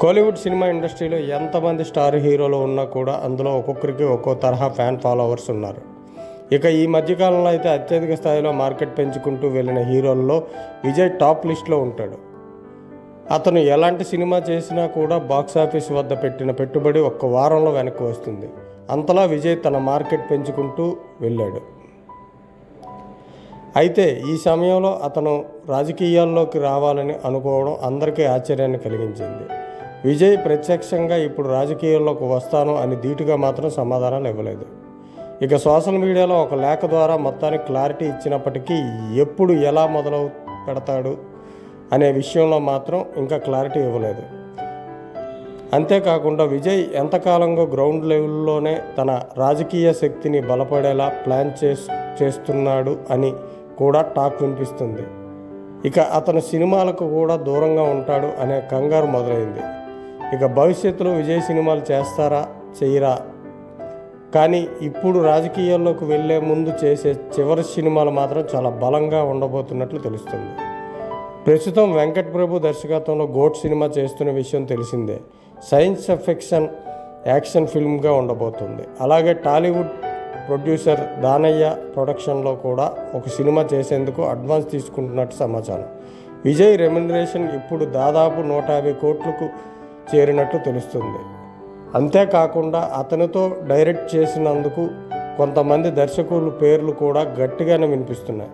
Kollywood cinema ఇండస్ట్రీలో ఎంతమంది star హీరోలు ఉన్నా కూడా అందులో ఒక్కొక్కరికి ఒక్కో తరహా ఫ్యాన్ ఫాలోవర్స్ ఉన్నారు. ఇక ఈ మధ్యకాలంలో అయితే అత్యధిక స్థాయిలో మార్కెట్ పెంచుకుంటూ వెళ్ళిన హీరోల్లో విజయ్ టాప్ లిస్ట్లో ఉంటాడు. అతను ఎలాంటి సినిమా చేసినా కూడా బాక్సాఫీస్ వద్ద పెట్టిన పెట్టుబడి ఒక్క వారంలో వెనక్కి వస్తుంది. అంతలా విజయ్ తన మార్కెట్ పెంచుకుంటూ వెళ్ళాడు. అయితే ఈ సమయంలో అతను రాజకీయాల్లోకి రావాలని అనుకోవడం అందరికీ ఆశ్చర్యాన్ని కలిగించింది. విజయ్ ప్రత్యక్షంగా ఇప్పుడు రాజకీయాల్లోకి వస్తాను అని ధీటుగా మాత్రం సమాధానాలు ఇవ్వలేదు. ఇక సోషల్ మీడియాలో ఒక లేఖ ద్వారా మొత్తానికి క్లారిటీ ఇచ్చినప్పటికీ ఎప్పుడు ఎలా మొదలు పెడతాడు అనే విషయంలో మాత్రం ఇంకా క్లారిటీ ఇవ్వలేదు. అంతేకాకుండా విజయ్ ఎంతకాలంగా గ్రౌండ్ లెవెల్లోనే తన రాజకీయ శక్తిని బలపడేలా ప్లాన్ చేస్ చేస్తున్నాడు అని కూడా టాక్ వినిపిస్తుంది. ఇక అతను సినిమాలకు కూడా దూరంగా ఉంటాడు అనే కంగారు మొదలైంది. ఇక భవిష్యత్తులో విజయ్ సినిమాలు చేస్తారా చెయ్యరా కానీ ఇప్పుడు రాజకీయాల్లోకి వెళ్ళే ముందు చేసే చివరి సినిమాలు మాత్రం చాలా బలంగా ఉండబోతున్నట్లు తెలుస్తుంది. ప్రస్తుతం వెంకట్ ప్రభు దర్శకత్వంలో గోట్ సినిమా చేస్తున్న విషయం తెలిసిందే. సైన్స్ ఫిక్షన్ యాక్షన్ ఫిల్మ్గా ఉండబోతుంది. అలాగే టాలీవుడ్ ప్రొడ్యూసర్ దానయ్య ప్రొడక్షన్లో కూడా ఒక సినిమా చేసేందుకు అడ్వాన్స్ తీసుకుంటున్నట్టు సమాచారం. విజయ్ రెమ్యునరేషన్ ఇప్పుడు దాదాపు నూట యాభై కోట్లకు చేరినట్టు తెలుస్తుంది. అంతేకాకుండా అతనితో డైరెక్ట్ చేసినందుకు కొంతమంది దర్శకులు పేర్లు కూడా గట్టిగానే వినిపిస్తున్నాయి.